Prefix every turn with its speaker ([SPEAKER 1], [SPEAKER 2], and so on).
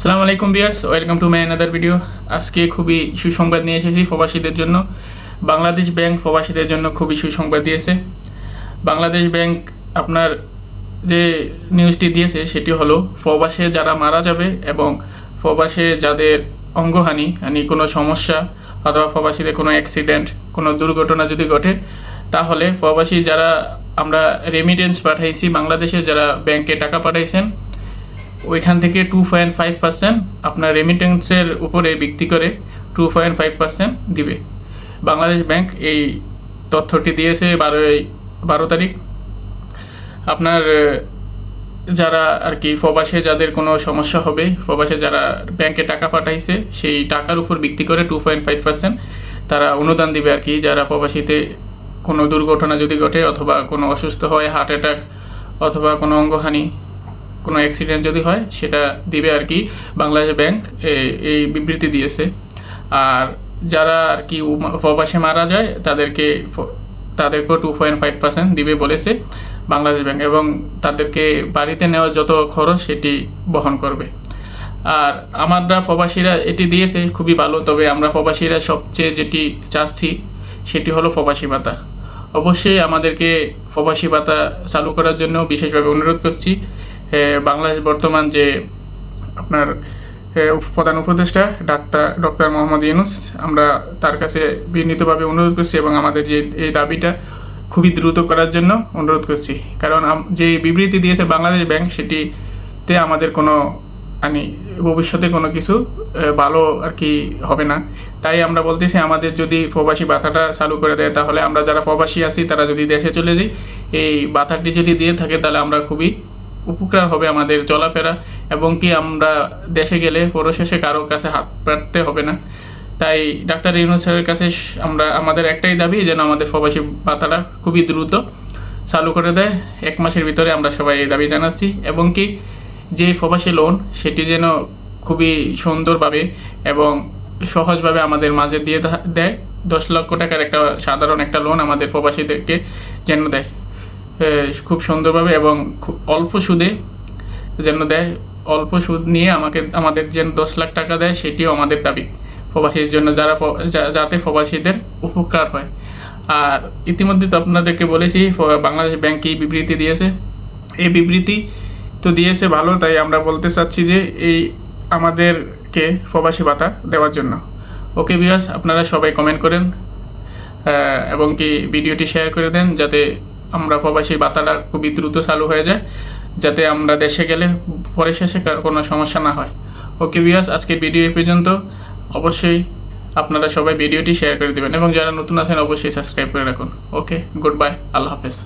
[SPEAKER 1] সালাম আলাইকুম viewers welcome to my another video আজকে খুবই সুসংবাদ নিয়ে এসেছি প্রবাসীদের জন্য। বাংলাদেশ ব্যাংক প্রবাসীদের জন্য খুবই সুসংবাদ দিয়েছে। বাংলাদেশ ব্যাংক আপনার যে নিউজটি দিয়েছে, সেটি হলো, প্রবাসে যারা মারা যাবে এবং প্রবাসে যাদের অঙ্গহানি মানে কোনো সমস্যা অথবা প্রবাসীদের কোনো অ্যাক্সিডেন্ট কোনো দুর্ঘটনা যদি ঘটে, তাহলে প্রবাসী যারা আমরা রেমিটেন্স পাঠাইছি, বাংলাদেশে যারা ব্যাংকে টাকা পাঠাইছেন ওইখান থেকে টু পয়েন্ট ফাইভ পার্সেন্ট আপনার রেমিটেন্সের উপরে ভিত্তি করে টু পয়েন্ট ফাইভ পার্সেন্ট দিবে। বাংলাদেশ ব্যাংক এই তথ্যটি দিয়েছে বারোই, বারো তারিখ। আপনার যারা আর কি প্রবাসে যাদের কোনো সমস্যা হবে, প্রবাসে যারা ব্যাংকে টাকা পাঠাইছে, সেই টাকার উপর ভিত্তি করে টু পয়েন্ট ফাইভ পার্সেন্ট তারা অনুদান দিবে আর কি। যারা প্রবাসীতে কোনো দুর্ঘটনা যদি ঘটে অথবা কোনো অসুস্থ হয় হার্ট অ্যাটাক অথবা কোনো অঙ্গহানি কোনো অ্যাক্সিডেন্ট যদি হয়, সেটা দিবে আর কি বাংলাদেশ ব্যাংক এই বিবৃতি দিয়েছে। আর যারা আর কি প্রবাসে মারা যায়, তাদেরকে তাদেরকেও টু পয়েন্ট ফাইভ পার্সেন্ট দিবে বলেছে বাংলাদেশ ব্যাংক এবং তাদেরকে বাড়িতে নেওয়ার যত খরচ, সেটি বহন করবে। আর আমরা প্রবাসীরা এটি দিয়েছে, খুবই ভালো, তবে আমরা প্রবাসীরা সবচেয়ে যেটি চাচ্ছি, সেটি হলো প্রবাসী ভাতা। অবশ্যই আমাদেরকে প্রবাসী ভাতা চালু করার জন্য বিশেষভাবে অনুরোধ করছি। বাংলাদেশ বর্তমান যে আপনার প্রধান উপদেষ্টা ডাক্তার, ডক্টর মোহাম্মদ ইউনুস, আমরা তার কাছে বিনীতভাবে অনুরোধ করছি এবং আমাদের যে, এই দাবিটা খুবই দ্রুত করার জন্য অনুরোধ করছি। কারণ যে বিবৃতি দিয়েছে বাংলাদেশ ব্যাংক, সেটিতে আমাদের কোনো মানে ভবিষ্যতে কোনো কিছু ভালো আর কি হবে না। তাই আমরা বলতেছি আমাদের যদি প্রবাসী ভাতাটা চালু করে দেয়, তাহলে আমরা যারা প্রবাসী আছি, তারা যদি দেশে চলে যাই, এই ভাতাটি যদি দিয়ে থাকে, তাহলে আমরা খুবই উপকার হবে আমাদের চলাফেরা এবং কি আমরা দেশে গেলে পরশেষে কারও কাছে হাত পাততে হবে না। তাই ডাক্তার ইউনুস স্যারের কাছে আমরা, আমাদের একটাই দাবি যেন আমাদের প্রবাসী ভাতাটা খুবই দ্রুত চালু করে দেয়। এক মাসের ভিতরে আমরা সবাই এই দাবি জানাচ্ছি এবং কি যে প্রবাসী লোন, সেটি যেন খুবই সুন্দরভাবে এবং সহজভাবে আমাদের মাঝে দিয়ে দেয়। দশ লক্ষ টাকার একটা সাধারণ একটা লোন আমাদের প্রবাসীদেরকে যেন দেয়। খুব সুন্দরভাবে এবং খুব অল্প সুদে যেন দেয়, অল্প সুদ নিয়ে আমাকে, আমাদের যেন দশ লাখ টাকা দেয়, সেটিও আমাদের দাবি। প্রবাসীর জন্য যারা যাতে প্রবাসীদের উপকার হয়। আর ইতিমধ্যে তো আপনাদেরকে বলেছি বাংলাদেশ ব্যাংক এই বিবৃতি দিয়েছে। এই বিবৃতি তো দিয়েছে ভালো, তাই আমরা বলতে চাচ্ছি যে এই আমাদেরকে প্রবাসী ভাতা দেওয়ার জন্য। ওকে বিয়াস আপনারা সবাই কমেন্ট করেন এবং কি ভিডিওটি শেয়ার করে দেন, যাতে আমরা প্রবাসী বাতাটা খুবই দ্রুত চালু হয়ে যায়, যাতে আমরা দেশে গেলে পরে শেষে কোনো সমস্যা না হয়। ওকে বিয়াস আজকে ভিডিও এ পর্যন্ত। অবশ্যই আপনারা সবাই ভিডিওটি শেয়ার করে দেবেন এবং যারা নতুন আছেন, অবশ্যই সাবস্ক্রাইব করে রাখুন। ওকে গুড বাই আল্লাহ হাফেজ।